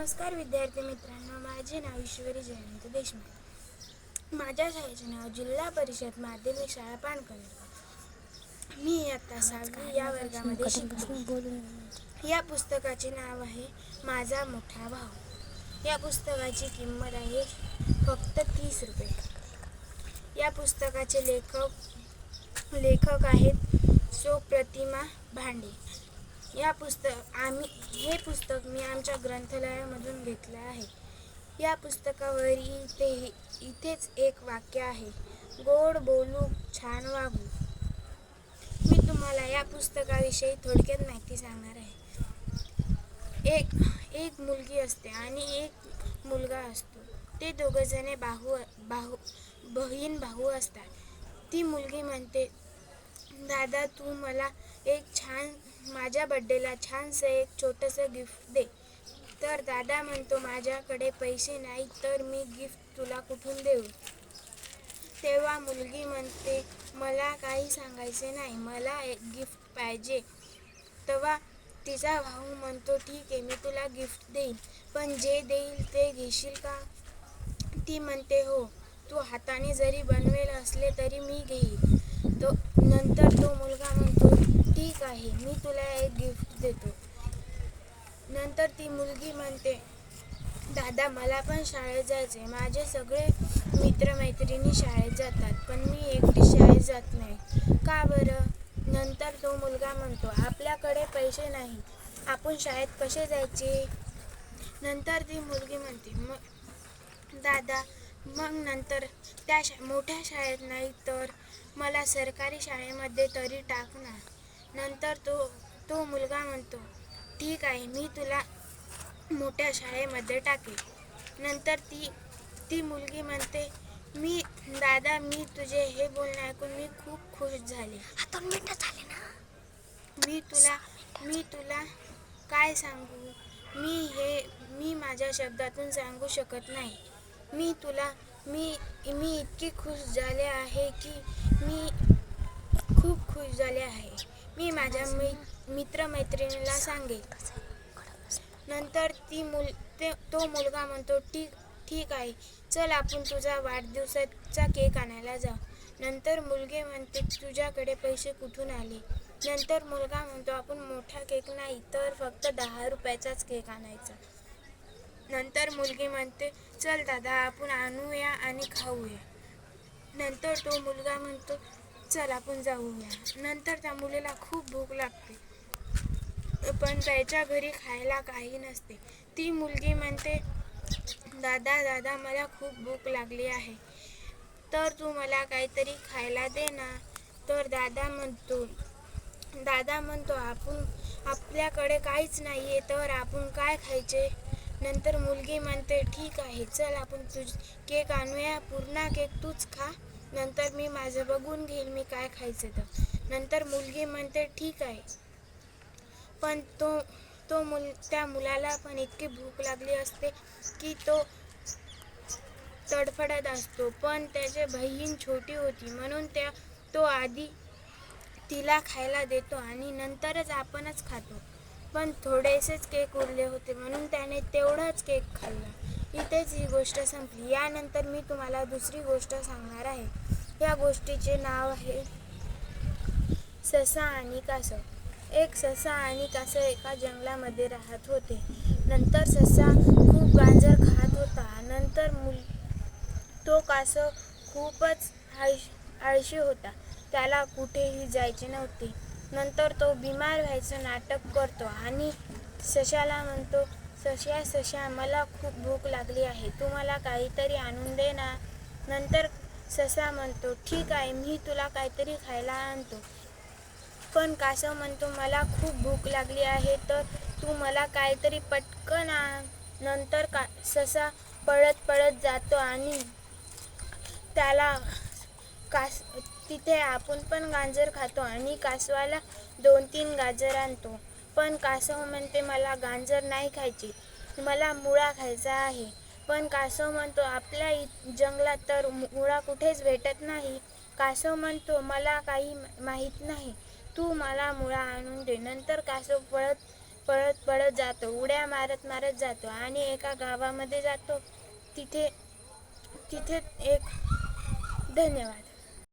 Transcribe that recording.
नमस्कार विद्यार्थी मित्रांनो माझे नाव ईश्वरी जयंत देशमुख. माझ्या शाळेचे नाव जिल्हा परिषद माध्यमिक शाळा पाणकर मी इयत्ता सहावी या वर्गामध्ये शिकतो या पुस्तकाचे नाव आहे माझा मोठा भाऊ. या पुस्तकाची किंमत आहे फक्त तीस रुपये. या पुस्तकाचे लेखक लेखक आहेत सो प्रतिमा भांडे. या पुस्तक आम्ही हे पुस्तक मी आमच्या ग्रंथालयामधून घेतलं आहे. या पुस्तकावर इथे इथेच एक वाक्य आहे. गोड बोलू छान वागू. मी तुम्हाला या पुस्तकाविषयी थोडक्यात माहिती सांगणार आहे. एक एक मुलगी असते आणि एक मुलगा असतो. ते दोघंजणे भाऊ भाऊ बहीण भाऊ असतात. ती मुलगी म्हणते दादा तू मला एक छान माझ्या बड्डेला छानसं एक छोटंसं गिफ्ट दे. तर दादा म्हणतो माझ्याकडे पैसे नाही तर मी गिफ्ट तुला कुठून देऊ? तेव्हा मुलगी म्हणते मला काही सांगायचे नाही मला एक गिफ्ट पाहिजे. तेव्हा तिचा भाऊ म्हणतो ठीक आहे मी तुला गिफ्ट देईन पण जे देईल ते घेशील का? ती म्हणते हो तू हाताने जरी बनवेल असले तरी मी घेईन. तो नंतर तो मुलगा म्हणतो ठीक आहे मी तुला एक गिफ्ट देतो. नंतर ती मुलगी म्हणते दादा मला पण शाळेत जायचे माझे सगळे मित्रमैत्रिणी शाळेत जातात पण मी एकटी शाळेत जात नाही. का बरं? नंतर तो मुलगा म्हणतो आपल्याकडे पैसे नाही. आपण शाळेत कसे जायचे? नंतर ती मुलगी म्हणते मग दादा मग नंतर त्या शा मोठ्या शाळेत नाही तर मला सरकारी शाळेमध्ये तरी टाक ना नंतर तो तो मुलगा म्हणतो ठीक आहे मी तुला मोठ्या शाळेमध्ये टाकेल नंतर ती ती मुलगी म्हणते मी दादा मी तुझे हे बोलणे ऐकून मी खूप खुश झाले. मिनिटं झाले ना. मी तुला मी तुला काय सांगू? मी हे मी माझ्या शब्दातून सांगू शकत नाही. मी तुला मी मी इतकी खुश झाले आहे की मी खूप खुश झाले आहे. मी माझ्या मै मित्रमैत्रिणीला सांगेल नंतर ती मुल ते तो मुलगा म्हणतो ठीक ठीक आहे चल आपण तुझा वाढदिवसाचा केक आणायला जाऊ. नंतर मुलगी म्हणते तुझ्याकडे पैसे कुठून आले? नंतर मुलगा म्हणतो आपण मोठा केक नाही तर फक्त दहा रुपयाचाच केक आणायचा. नंतर मुलगी म्हणते चल दादा आपण आणूया आणि खाऊया. नंतर तो मुलगा म्हणतो चल आपण जाऊया नंतर त्या मुलीला खूप भूक लागते. पण त्याच्या घरी खायला काही नसते. ती मुलगी म्हणते दादा दादा मला खूप भूक लागली आहे. तर तू मला काहीतरी खायला दे ना. तर दादा म्हणतो दादा म्हणतो आपण आपल्याकडे काहीच नाही आहे तर आपण काय खायचे? नंतर मुलगी म्हणते ठीक आहे चल आपण तुझ केक आणूया पूर्ण केक तूच खा. नंतर मी माझं बघून घेईल मी काय खायचं तर. नंतर मुलगी म्हणते ठीक आहे. पण तो तो मुल त्या मुलाला पण इतकी भूक लागली असते की तो तडफडत असतो. पण त्याची बहीण छोटी होती म्हणून त्या तो आधी तिला खायला देतो आणि नंतरच आपणच खातो. पण थोडेसेच केक उरले होते म्हणून त्याने तेवढाच केक खाल्ला. इथेच ही गोष्ट संपली. यानंतर मी तुम्हाला दुसरी गोष्ट सांगणार आहे. या गोष्टीचे नाव आहे ससा आणि कासव. एक ससा आणि कासव एका जंगलामध्ये राहत होते. नंतर ससा खूप गांजर खात होता. नंतर मुल तो कासव खूपच आळश आळशी होता. त्याला कुठेही जायचे नव्हते. नंतर तो बिमार व्हायचं नाटक करतो आणि सशाला म्हणतो सश्या सश्या मला खूप भूक लागली आहे. तू मला काहीतरी आणून दे ना. नंतर ससा म्हणतो ठीक आहे मी तुला काहीतरी खायला आणतो. पण कासव म्हणतो मला खूप भूक लागली आहे तर तू मला काहीतरी पटकन आण. नंतर का ससा पळत पळत जातो आणि त्याला कास तिथे आपण पण गाजर खातो आणि कासवाला दोन तीन गाजर आणतो. पण कासव म्हणते मला गाजर नाही खायची मला मुळा खायचा आहे. पण कासव म्हणतो आपल्या इ जंगलात तर मुळा कुठेच भेटत नाही. कासव म्हणतो मला काही माहीत नाही तू मला मुळा आणून दे. नंतर कासव पळत पळत पळत जातो उड्या मारत मारत जातो आणि एका गावामध्ये जातो. तिथे तिथे एक धन्यवाद.